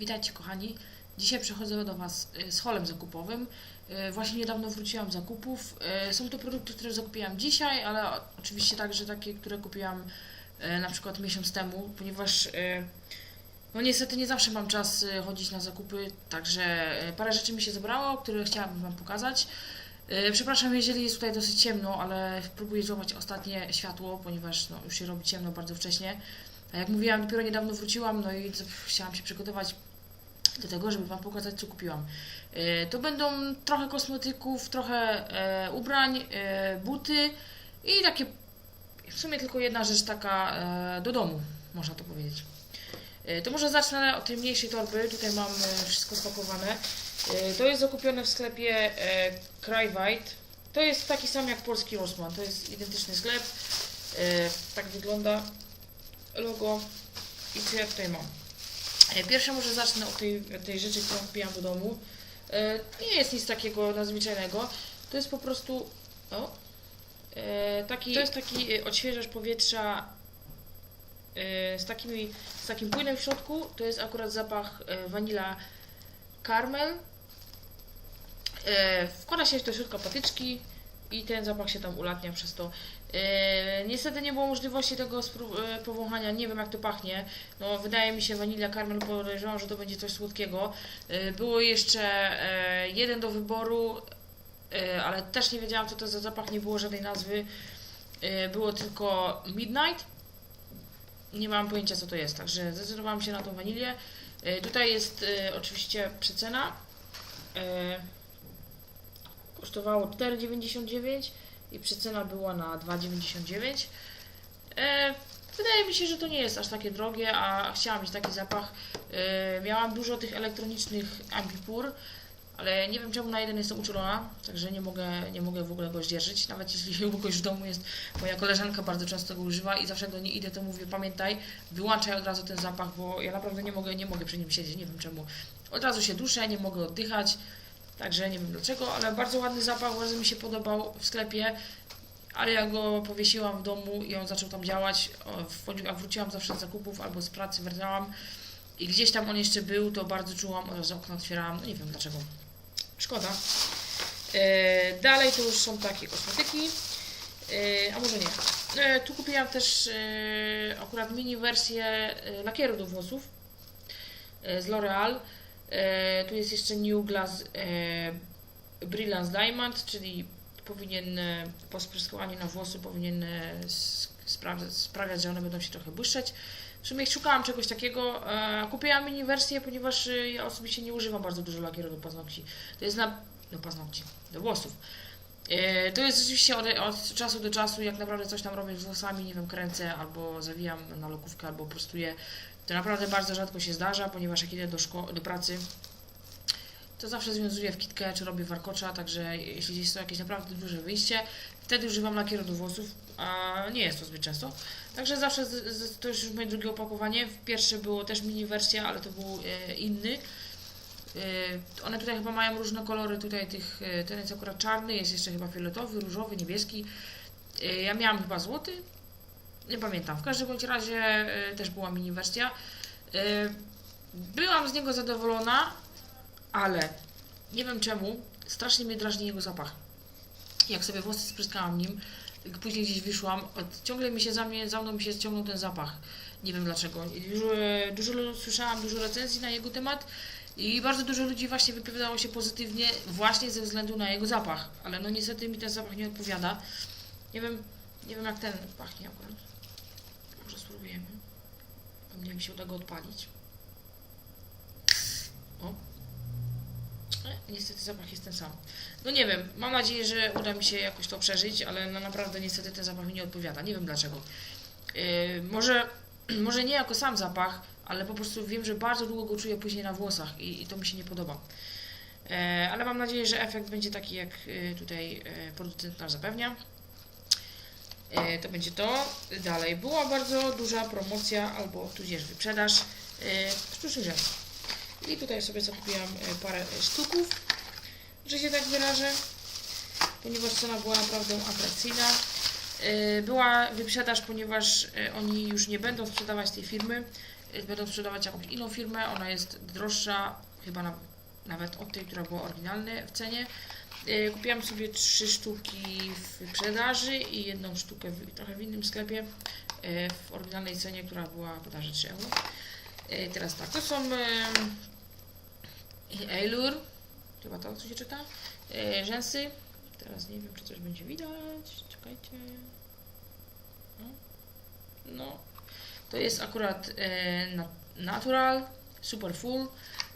Witajcie kochani. Dzisiaj przechodzę do Was y, z holem zakupowym. Y, Właśnie niedawno wróciłam z zakupów. Y, Są to produkty, które zakupiłam dzisiaj, ale oczywiście także takie, które kupiłam na przykład miesiąc temu, ponieważ no niestety nie zawsze mam czas chodzić na zakupy, także parę rzeczy mi się zebrało, które chciałabym Wam pokazać. Przepraszam, jeżeli jest tutaj dosyć ciemno, ale próbuję złapać ostatnie światło, ponieważ no, już się robi ciemno bardzo wcześnie. A jak mówiłam, dopiero niedawno wróciłam, no i chciałam się przygotować do tego, żeby Wam pokazać, co kupiłam. E, To będą trochę kosmetyków, trochę e, ubrań, e, buty i takie, w sumie tylko jedna rzecz taka do domu, można to powiedzieć. To może zacznę od tej mniejszej torby, tutaj mam wszystko spakowane. To jest zakupione w sklepie e, Crywite. To jest taki sam jak polski Rossmann, to jest identyczny sklep. Tak wygląda logo i co ja tutaj mam. E, Pierwsze może zacznę od tej, od tej rzeczy, którą kupiłam do domu. E, Nie jest nic takiego nadzwyczajnego. To jest po prostu. O, e, taki, to jest taki odświeżacz powietrza z, takimi, z takim płynem w środku. To jest akurat zapach vanilla caramel. E, Wkłada się do środka patyczki i ten zapach się tam ulatnia przez to. E, niestety nie było możliwości tego e, powąchania, nie wiem jak to pachnie. No, wydaje mi się wanilia karmel, podejrzewam, że to będzie coś słodkiego. E, było jeszcze jeden do wyboru, ale też nie wiedziałam co to za zapach, nie było żadnej nazwy. Było tylko Midnight. Nie mam pojęcia co to jest, także zdecydowałam się na tą wanilię. Tutaj jest oczywiście przecena. Kosztowało 4,99 i przecena była na 2,99. E, wydaje mi się, że to nie jest aż takie drogie, a chciałam mieć taki zapach. E, miałam dużo tych elektronicznych Ambipur, ale nie wiem czemu na jeden jestem uczulona, także nie mogę, nie mogę w ogóle go zdzierżyć. Nawet jeśli u kogoś w domu jest, moja koleżanka bardzo często go używa i zawsze do niej idę, to mówię, pamiętaj, wyłączaj od razu ten zapach, bo ja naprawdę nie mogę, nie mogę przy nim siedzieć, nie wiem czemu. Od razu się duszę, nie mogę oddychać. Także nie wiem dlaczego, ale bardzo ładny zapach, bardzo mi się podobał w sklepie, ale ja go powiesiłam w domu i on zaczął tam działać. Jak wróciłam zawsze z zakupów albo z pracy, wracałam i gdzieś tam on jeszcze był, to bardzo czułam, od razu okno otwierałam, no nie wiem dlaczego. Szkoda. E, dalej to już są takie kosmetyki, e, a może nie. E, tu kupiłam też e, akurat mini wersję lakieru do włosów e, z L'Oreal. E, tu jest jeszcze New Glass e, Brilliance Diamond, czyli powinien po spryskowaniu na włosy powinien e, sprawiać, że one będą się trochę błyszczeć. W sumie szukałam czegoś takiego. Kupiłam mini wersję, ponieważ ja osobiście nie używam bardzo dużo lakieru do paznokci. To jest na. do paznokci, do włosów. To jest rzeczywiście od, od czasu do czasu, jak naprawdę coś tam robię z włosami, nie wiem, kręcę albo zawijam na lokówkę, albo prostuję. To naprawdę bardzo rzadko się zdarza, ponieważ jak idę do, szko- do pracy, to zawsze związuję w kitkę, czy robię warkocza, także jeśli jest to jakieś naprawdę duże wyjście, wtedy używam lakieru do włosów, a nie jest to zbyt często. Także zawsze, z, z, to już moje drugie opakowanie. Pierwsze było też mini wersja, ale to był e, inny. E, one tutaj chyba mają różne kolory, tutaj tych, e, ten jest akurat czarny, jest jeszcze chyba fioletowy, różowy, niebieski. E, ja miałam chyba złoty, nie pamiętam. W każdym bądź razie e, też była mini wersja. E, byłam z niego zadowolona, ale nie wiem czemu, strasznie mnie drażni jego zapach. Jak sobie włosy spryskałam nim, później gdzieś wyszłam, ciągle mi się za, mnie, za mną mi się ciągnął ten zapach. Nie wiem dlaczego. Dużo, dużo słyszałam dużo recenzji na jego temat i bardzo dużo ludzi właśnie wypowiadało się pozytywnie właśnie ze względu na jego zapach. Ale no niestety mi ten zapach nie odpowiada. Nie wiem, nie wiem jak ten pachnie akurat. Spróbujemy. Pewnie mi się uda go odpalić. O. E, Niestety zapach jest ten sam. No nie wiem, mam nadzieję, że uda mi się jakoś to przeżyć, ale no naprawdę niestety ten zapach mi nie odpowiada. Nie wiem dlaczego. Yy, może, może nie jako sam zapach, ale po prostu wiem, że bardzo długo go czuję później na włosach i, i to mi się nie podoba. E, ale mam nadzieję, że efekt będzie taki, jak e, tutaj e, producent nam zapewnia. E, to będzie to. Dalej, była bardzo duża promocja albo tudzież wyprzedaż e, sztucznych rzęsów. I tutaj sobie zakupiłam e, parę e, sztuków, że się tak wyrażę, ponieważ cena była naprawdę atrakcyjna. E, Była wyprzedaż, ponieważ e, oni już nie będą sprzedawać tej firmy. będą sprzedawać jakąś inną firmę, ona jest droższa, chyba na, nawet od tej, która była oryginalna w cenie. Y, Kupiłam sobie trzy sztuki w sprzedaży i jedną sztukę w, trochę w innym sklepie y, w oryginalnej cenie, która była bodajże 3 euro. Y, Teraz tak, to są Eilur, chyba to co się czyta, rzęsy. Teraz nie wiem, czy coś będzie widać. Czekajcie. No. no. To jest akurat e, na- natural, super full.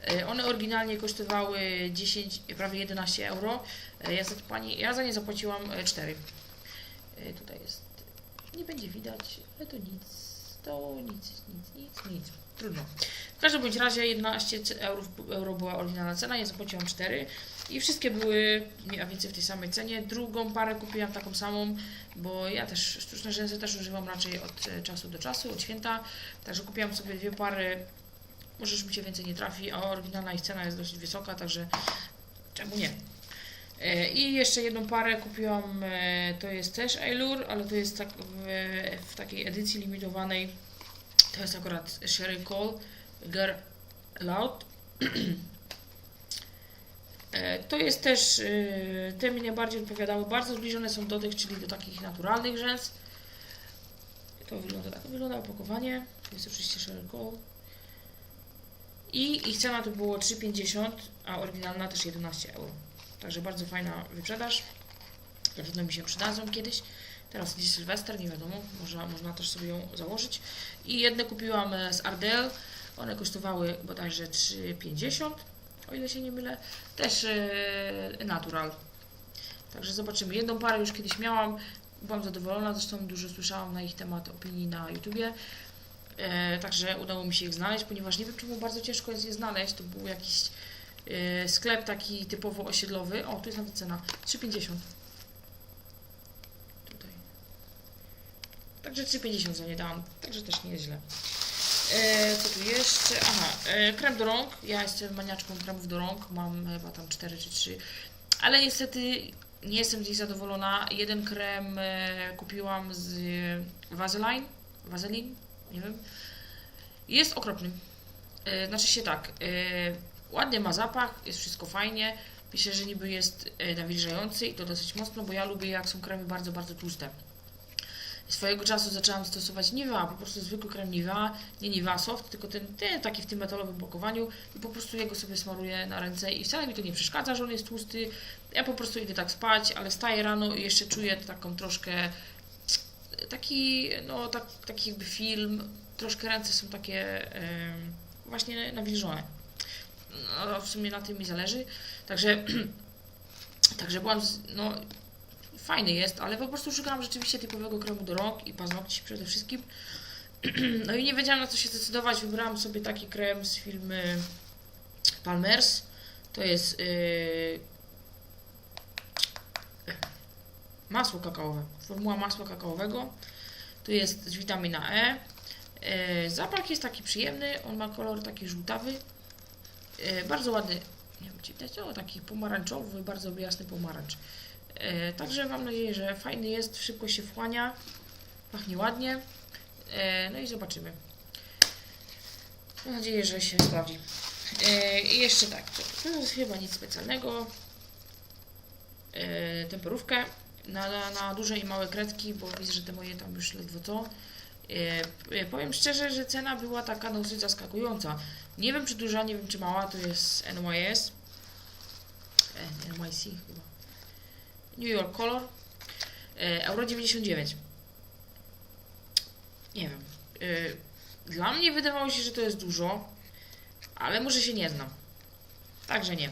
E, one oryginalnie kosztowały 10, prawie 11 euro. E, ja, za pani, ja za nie zapłaciłam e, 4. E, tutaj jest. Nie będzie widać, ale to nic. To nic, nic, nic, nic. Trudno. W każdym bądź razie 11 c- euro, euro była oryginalna cena, ja zapłaciłam 4 i wszystkie były mniej więcej w tej samej cenie. Drugą parę kupiłam taką samą, bo ja też sztuczne rzęsy też używam raczej od czasu do czasu, od święta. Także kupiłam sobie dwie pary. Może już mi się więcej nie trafi, a oryginalna ich cena jest dosyć wysoka, także czemu nie? E, I jeszcze jedną parę kupiłam, e, to jest też Eilur, ale to jest tak w, w takiej edycji limitowanej. To jest akurat Sherry Cole Girl Loud. E, To jest też, te mnie bardziej odpowiadały, bardzo zbliżone są do tych, czyli do takich naturalnych rzęs. To wygląda tak, wygląda opakowanie, to jest oczywiście Sherry Cole. I ich cena to było 3,50, a oryginalna też 11 euro. Także bardzo fajna wyprzedaż. Na pewno mi się przydadzą kiedyś. Teraz dziś Sylwester, nie wiadomo, można, można też sobie ją założyć. I jedne kupiłam e, z Ardell. One kosztowały bodajże 3,50, o ile się nie mylę. Też e, natural. Także zobaczymy. Jedną parę już kiedyś miałam. Byłam zadowolona, zresztą dużo słyszałam na ich temat opinii na YouTubie. E, także udało mi się ich znaleźć, ponieważ nie wiem czemu bardzo ciężko jest je znaleźć. To był jakiś e, sklep taki typowo osiedlowy. O, tu jest nawet cena 3,50. Tutaj. Także 3,50 za nie dałam. Także też nie jest źle. E, co tu jeszcze? Aha, e, krem do rąk. Ja jestem maniaczką kremów do rąk. Mam chyba tam 4 czy 3. Ale niestety nie jestem z nich zadowolona. Jeden krem e, kupiłam z e, Vaseline. Vaseline? Nie wiem. Jest okropny. E, znaczy się tak. E, ładnie ma zapach, jest wszystko fajnie. Pisze, że niby jest e, nawilżający i to dosyć mocno, bo ja lubię jak są kremy bardzo, bardzo tłuste. Swojego czasu zaczęłam stosować Nivea, po prostu zwykły krem Nivea, nie Nivea Soft, tylko ten, ten taki w tym metalowym pakowaniu i po prostu jego sobie smaruję na ręce i wcale mi to nie przeszkadza, że on jest tłusty. Ja po prostu idę tak spać, ale wstaję rano i jeszcze czuję taką troszkę taki, no tak, taki jakby film, troszkę ręce są takie właśnie nawilżone. No, w sumie na tym mi zależy. Także, także byłam, z, no fajny jest, ale po prostu szukałam rzeczywiście typowego kremu do rąk i paznokci przede wszystkim. No i nie wiedziałam na co się zdecydować. Wybrałam sobie taki krem z firmy Palmers. To jest yy, masło kakaowe. Formuła masła kakaowego. Tu jest witamina E. Yy, zapach jest taki przyjemny. On ma kolor taki żółtawy. Yy, bardzo ładny. Nie wiem, czy widać, o, taki pomarańczowy, bardzo jasny pomarańcz. E, Także mam nadzieję, że fajny jest, szybko się wchłania, pachnie ładnie. E, No i zobaczymy. Mam nadzieję, że się sprawdzi. E, I jeszcze tak, to, jest chyba nic specjalnego. E, Temperówkę na, na duże i małe kredki, bo widzę, że te moje tam już ledwo co. E, e, Powiem szczerze, że cena była taka dosyć zaskakująca. Nie wiem czy duża, nie wiem czy mała, to jest NYS. E, NYC chyba. New York Color. E, Euro 99. Nie wiem. E, Dla mnie wydawało się, że to jest dużo, ale może się nie znam. Także nie.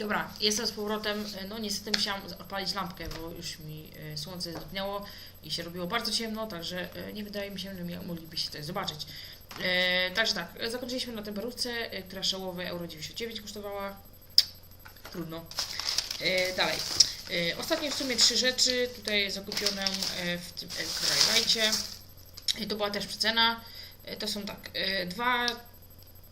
Dobra, jestem z powrotem. E, No niestety musiałam odpalić lampkę, bo już mi e, słońce zdepnęło i się robiło bardzo ciemno, także e, nie wydaje mi się, że moglibyście coś zobaczyć. Także tak, zakończyliśmy na temperówce, która szałowe Euro 99 kosztowała. Trudno. Dalej. Ostatnie w sumie trzy rzeczy. Tutaj zakupione w tym Krajlajcie. To była też przecena. To są tak, dwa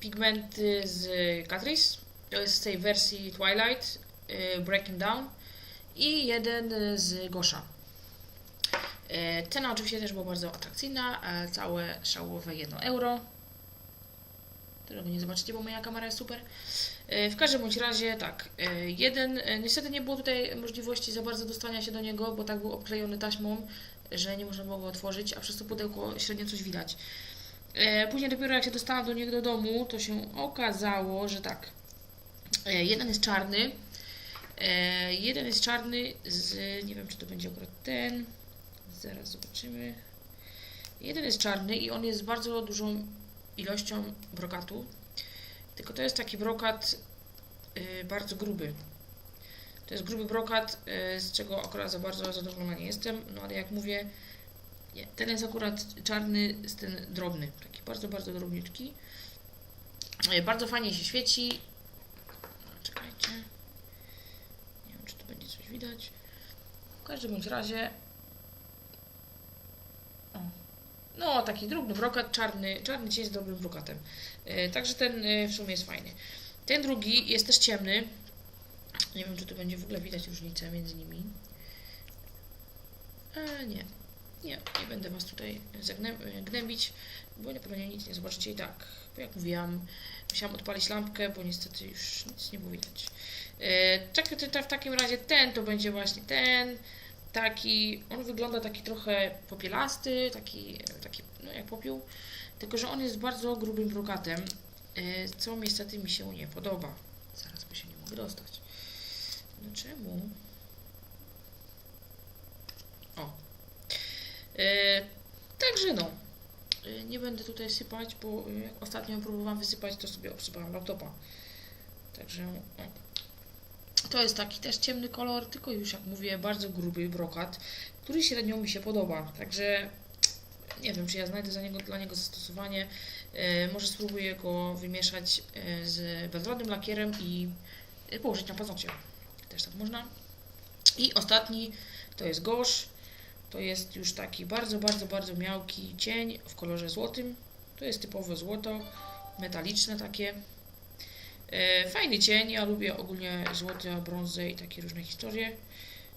pigmenty z Catrice. Z tej wersji Twilight e, Breaking Down. I jeden z Gosha. E, Cena oczywiście też była bardzo atrakcyjna, całe szałowe 1 euro. Tego nie zobaczycie, bo moja kamera jest super. W każdym bądź razie tak, jeden, niestety nie było tutaj możliwości za bardzo dostania się do niego, bo tak był obklejony taśmą, że nie można było go otworzyć, a przez to pudełko średnio coś widać. Później dopiero jak się dostałam do niego do domu, to się okazało, że tak, jeden jest czarny, e, jeden jest czarny z, nie wiem czy to będzie akurat ten, zaraz zobaczymy. Jeden jest czarny i on jest z bardzo dużą ilością brokatu. Tylko to jest taki brokat y, bardzo gruby. To jest gruby brokat, z czego akurat za bardzo zadowolona nie jestem. No ale jak mówię, ten jest akurat czarny, z ten drobny. Taki bardzo, bardzo drobniutki. Bardzo fajnie się świeci. Nie wiem, czy tu będzie coś widać. W każdym bądź razie o. No, taki drobny brokat, czarny, czarny cień z dobrym brokatem. E, także ten e, w sumie jest fajny. Ten drugi jest też ciemny. Nie wiem, czy tu będzie w ogóle widać różnicę między nimi. E, nie. Nie, nie będę Was tutaj zagnę- gnębić, bo na pewno nic nie zobaczycie i tak. Jak mówiłam, musiałam odpalić lampkę, bo niestety już nic nie było widać. E, tak, to- w takim razie ten to będzie właśnie ten taki, on wygląda taki trochę popielasty, taki, taki no jak popiół, tylko że on jest bardzo grubym brokatem, e, co niestety mi się nie podoba. Zaraz, bo się nie mogę dostać. No czemu? O. E, także no. E, nie będę tutaj sypać, bo jak ostatnio próbowałam wysypać, to sobie obsypałam laptopa. Także o. To jest taki też ciemny kolor, tylko już jak mówię, bardzo gruby brokat, który średnio mi się podoba. Także nie wiem, czy ja znajdę za niego, dla niego zastosowanie. E, może spróbuję go wymieszać z bezwodnym lakierem i położyć na paznokcie. Też tak można. I ostatni to jest gosz. To jest już taki bardzo, bardzo, bardzo miałki cień w kolorze złotym. To jest typowe złoto, metaliczne takie. E, Fajny cień, ja lubię ogólnie złote, brązy i takie różne historie.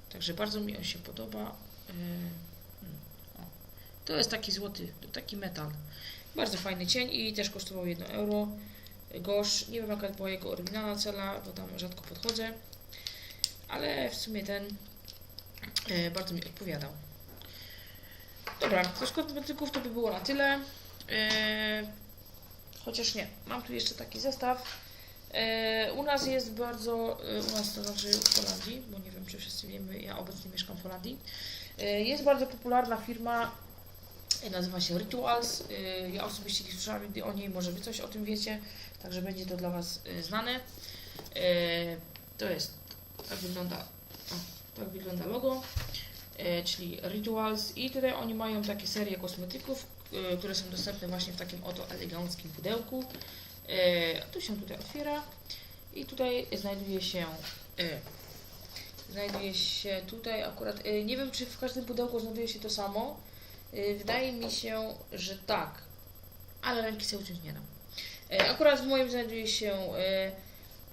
Także bardzo mi on się podoba. E, mm. To jest taki złoty, taki metal. Bardzo fajny cień i też kosztował 1 euro. Gosz, nie wiem jaka była jego oryginalna cena, bo tam rzadko podchodzę. Ale w sumie ten e, bardzo mi odpowiadał. Dobra, z kosmetyków to by było na tyle. E, chociaż nie, mam tu jeszcze taki zestaw. E, U nas jest bardzo, e, u nas to znaczy w Holandii, bo nie wiem czy wszyscy wiemy, ja obecnie mieszkam w Holandii. E, Jest bardzo popularna firma, e, nazywa się Rituals. E, Ja osobiście nie słyszałam nigdy o niej, może Wy coś o tym wiecie, także będzie to dla Was e, znane. E, To jest, tak wygląda, tak wygląda logo, czyli Rituals. I tutaj oni mają takie serie kosmetyków, e, które są dostępne właśnie w takim oto eleganckim pudełku. E, tu się tutaj otwiera. I tutaj znajduje się e, znajduje się tutaj akurat e, nie wiem czy w każdym pudełku znajduje się to samo. E, wydaje mi się, że tak. Ale ręki sobie uciąć nie dam. E, akurat w moim znajduje się e,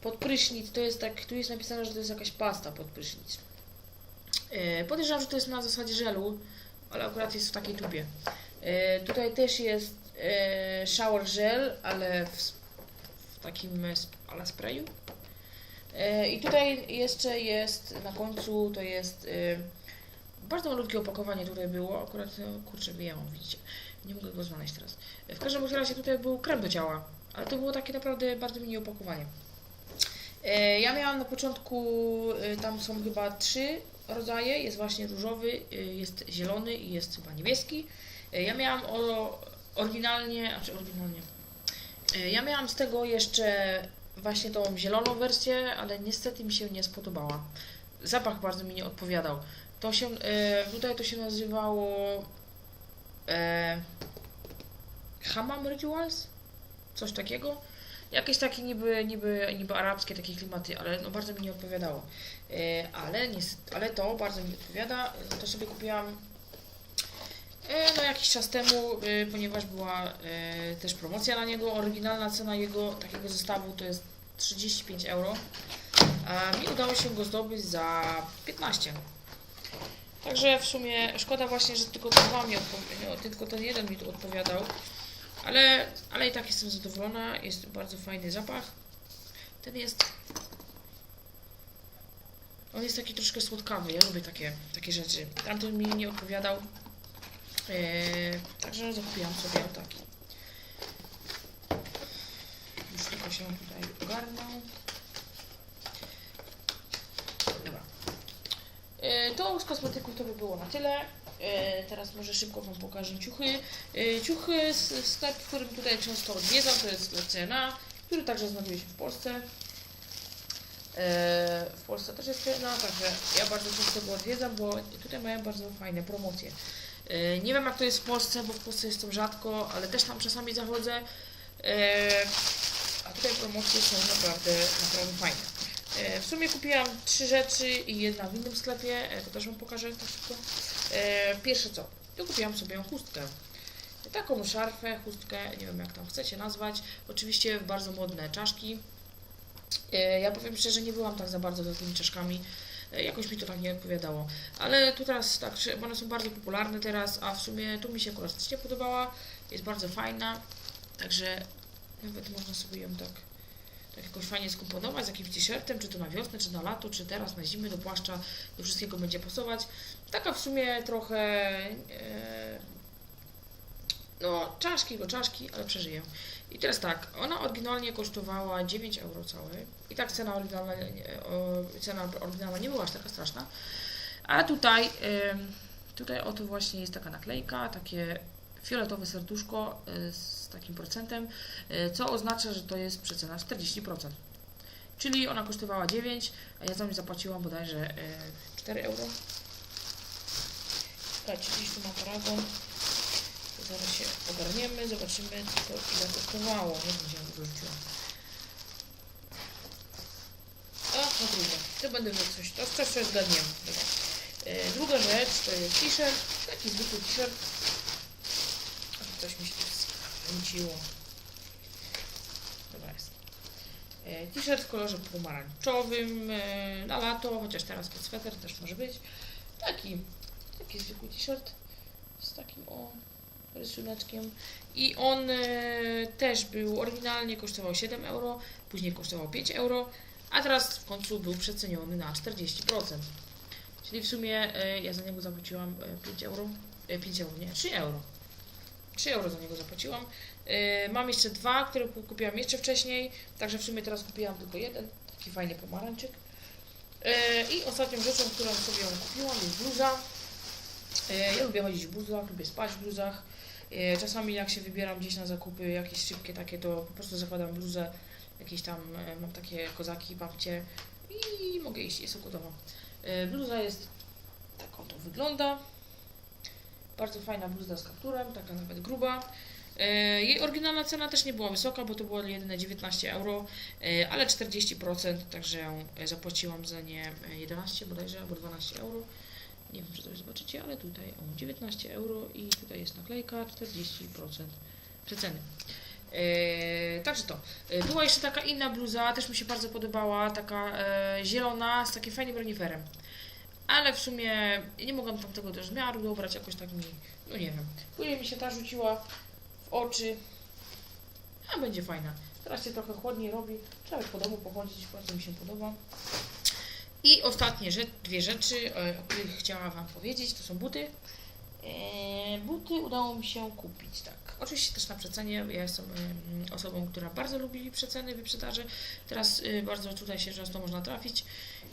pod prysznic to jest tak, tu jest napisane, że to jest jakaś pasta pod prysznic E, podejrzewam, że to jest na zasadzie żelu ale akurat jest w takiej tubie e, tutaj też jest e, shower gel, ale w, w takim e, ale sprayu. E, I tutaj jeszcze jest na końcu to jest e, bardzo malutkie opakowanie tutaj było. Akurat kurczę wyjęłam, widzicie. Nie mogę go znaleźć teraz. E, W każdym razie tutaj był krem do ciała, ale to było takie naprawdę bardzo mini opakowanie. E, Ja miałam na początku, e, tam są chyba trzy rodzaje. Jest właśnie różowy, e, jest zielony i jest chyba niebieski. E, Ja miałam oryginalnie, znaczy oryginalnie. E, Ja miałam z tego jeszcze właśnie tą zieloną wersję, ale niestety mi się nie spodobała. Zapach bardzo mi nie odpowiadał. To się, tutaj to się nazywało e, Hammam Rituals? Coś takiego? Jakieś takie niby, niby, niby arabskie takie klimaty, ale no bardzo mi nie odpowiadało. E, ale, niestety, ale to bardzo mi odpowiada. To sobie kupiłam E, No jakiś czas temu, y, ponieważ była e, też promocja na niego, oryginalna cena jego takiego zestawu to jest 35 euro, a mi udało się go zdobyć za 15. Także w sumie szkoda właśnie, że tylko dwa mi no, tylko ten jeden mi tu odpowiadał. Ale, ale i tak jestem zadowolona. Jest bardzo fajny zapach. Ten jest. On jest taki troszkę słodkawy. Ja lubię takie, takie rzeczy. Tamten mi nie odpowiadał. Eee, także zakupiłam sobie taki. Już tylko się tutaj ogarnął. Dobra. E, To z kosmetyków to by było na tyle. E, Teraz może szybko Wam pokażę ciuchy. E, Ciuchy z sklep, w którym tutaj często odwiedzam, to jest sklep CNA, który także znajduje się w Polsce. E, W Polsce też jest CNA, także ja bardzo często go odwiedzam, bo tutaj mają bardzo fajne promocje. E, Nie wiem jak to jest w Polsce, bo w Polsce jestem rzadko, ale też tam czasami zachodzę. E, A tutaj promocje są naprawdę, naprawdę fajne. W sumie kupiłam trzy rzeczy i jedna w innym sklepie, to też Wam pokażę tak szybko. Pierwsze co, to kupiłam sobie chustkę. Taką szarfę, chustkę, nie wiem jak tam chcecie nazwać. Oczywiście bardzo modne czaszki. E, Ja powiem szczerze, nie byłam tak za bardzo za tymi czaszkami. E, Jakoś mi to tak nie odpowiadało. Ale tu teraz tak, one są bardzo popularne teraz, a w sumie tu mi się akurat też nie podobała. Jest bardzo fajna. Także nawet można sobie ją tak tak jakoś fajnie skomponować z jakimś t-shirtem, czy to na wiosnę, czy na lato, czy teraz na zimę, do płaszcza, do wszystkiego będzie pasować. Taka w sumie trochę, e, no czaszki, go czaszki, ale przeżyję. I teraz tak, ona oryginalnie kosztowała 9 euro całe i tak cena oryginalna, cena oryginalna nie była aż taka straszna, a tutaj, tutaj oto właśnie jest taka naklejka, takie fioletowe serduszko e, z takim procentem, e, co oznacza, że to jest przecena 40%. Czyli ona kosztowała 9, a ja za nią zapłaciłam bodajże e, 4 euro. Słuchajcie, gdzieś tu mam paragon. Zaraz się ogarniemy, zobaczymy co to ile kosztowało. Nie wiem, gdzie ja go rzuciłam. O, no. To będę miał coś, to coś, coś zgadniemy. Dobra. E, druga rzecz to jest t-shirt, taki zwykły t-shirt. Coś mi się skręciło. Dobra jest. E, T-shirt w kolorze pomarańczowym e, na lato, chociaż teraz pod sweter też może być. Taki, taki zwykły t-shirt z takim o rysuneczkiem. I on e, też był, oryginalnie kosztował 7 euro, później kosztował 5 euro, a teraz w końcu był przeceniony na 40%. Czyli w sumie e, ja za niego zapłaciłam e, 5 euro, e, 5 euro, nie, 3 euro. 3 euro za niego zapłaciłam. Mam jeszcze dwa, które ku- kupiłam jeszcze wcześniej, także w sumie teraz kupiłam tylko jeden, taki fajny pomarańczyk. I ostatnią rzeczą, którą sobie kupiłam jest bluza. Ja lubię chodzić w bluzach, lubię spać w bluzach. Yy, czasami jak się wybieram gdzieś na zakupy jakieś szybkie takie, to po prostu zakładam bluzę, jakieś tam, yy, mam takie kozaki, babcie i mogę iść, jest gotowa. Yy, bluza jest, tak oto wygląda. Bardzo fajna bluza z kapturem, taka nawet gruba. E, Jej oryginalna cena też nie była wysoka, bo to było jedyne 19 euro, e, ale 40%, także e, zapłaciłam za nie e, 11 bodajże, albo 12 euro. Nie wiem, czy to zobaczycie, ale tutaj o 19 euro i tutaj jest naklejka 40% przeceny. E, także to. E, była jeszcze taka inna bluza, też mi się bardzo podobała, taka e, zielona z takim fajnym reniferem. Ale w sumie nie mogłam tam tego też zmiaru dobrać, jakoś tak mi, no nie wiem. Później mi się ta rzuciła w oczy, a będzie fajna. Teraz się trochę chłodniej robi, trzeba po domu pochodzić, bardzo mi się podoba. I ostatnie rzecz, dwie rzeczy, e, o których chciałam Wam powiedzieć, to są buty. E, buty udało mi się kupić, tak. Oczywiście też na przecenie. Ja jestem em, osobą, która bardzo lubi przeceny, wyprzedaże. Teraz y, bardzo tutaj się często można trafić.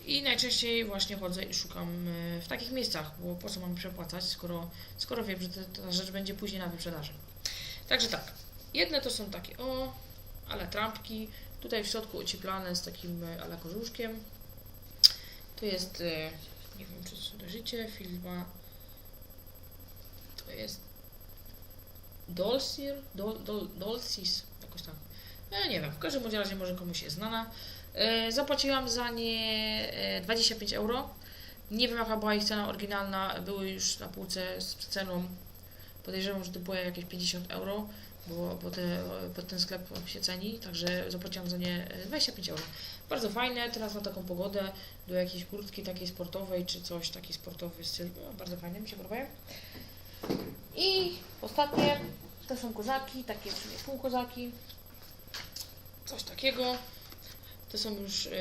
I najczęściej właśnie chodzę i szukam y, w takich miejscach, bo po co mam przepłacać, skoro, skoro wiem, że ta- rzecz będzie później na wyprzedaży. Także tak, jedne to są takie o, ale trampki, tutaj w środku ocieplane z takim y, ale korzuszkiem. To jest, y, nie wiem czy kojarzycie, firma, to jest Dolcir, Dol, Dol, Dolcis, jakoś tam. Ja nie wiem, w każdym razie może komuś jest znana. E, Zapłaciłam za nie e, 25 euro. Nie wiem jaka była ich cena oryginalna, były już na półce z ceną. Podejrzewam, że to było jakieś 50 euro. Bo, bo, te, bo ten sklep się ceni, także zapłaciłam za nie e, 25 euro. Bardzo fajne, teraz na taką pogodę, do jakiejś kurtki takiej sportowej, czy coś, taki sportowy styl, no, bardzo fajne, mi się podobają. I ostatnie, to są kozaki, takie w sumie półkozaki, coś takiego. To są już, yy,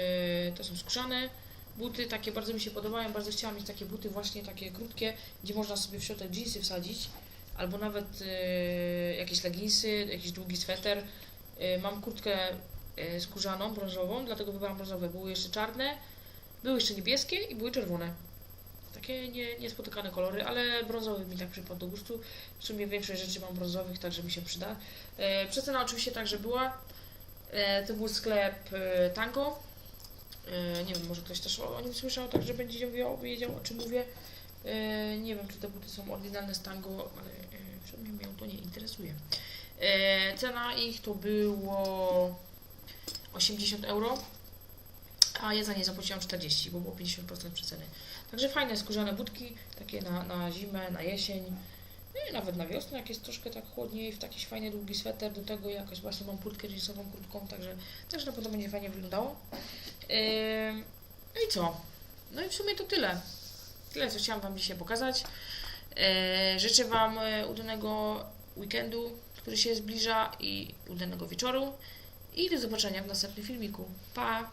to są skórzane buty, takie bardzo mi się podobają, bardzo chciałam mieć takie buty właśnie takie krótkie, gdzie można sobie w środek jeansy wsadzić, albo nawet yy, jakieś leginsy, jakiś długi sweter. Yy, mam kurtkę yy, skórzaną, brązową, dlatego wybrałam brązowe. Były jeszcze czarne, były jeszcze niebieskie i były czerwone. Takie nie, niespotykane kolory, ale brązowy mi tak przypadł do gustu. W sumie większość rzeczy mam brązowych, także mi się przyda. E, przecena oczywiście także była. E, to był sklep e, Tango. E, nie wiem, może ktoś też o, o nim słyszał, także będzie wiedział, wiedział o czym mówię. E, nie wiem, czy te buty są oryginalne z Tango, ale e, w sumie mnie to nie interesuje. E, cena ich to było 80 euro, a ja za nie zapłaciłam 40, bo było 50% przeceny. Także fajne skórzane budki, takie na, na zimę, na jesień, no i nawet na wiosnę, jak jest troszkę tak chłodniej, w taki fajny długi sweter, do tego jakoś właśnie mam kurtkę jeansową krótką, także, także na pewno będzie fajnie wyglądało. No i co? No i w sumie to tyle. Tyle, co chciałam Wam dzisiaj pokazać. Yy, życzę Wam e, udanego weekendu, który się zbliża i udanego wieczoru. I do zobaczenia w następnym filmiku. Pa!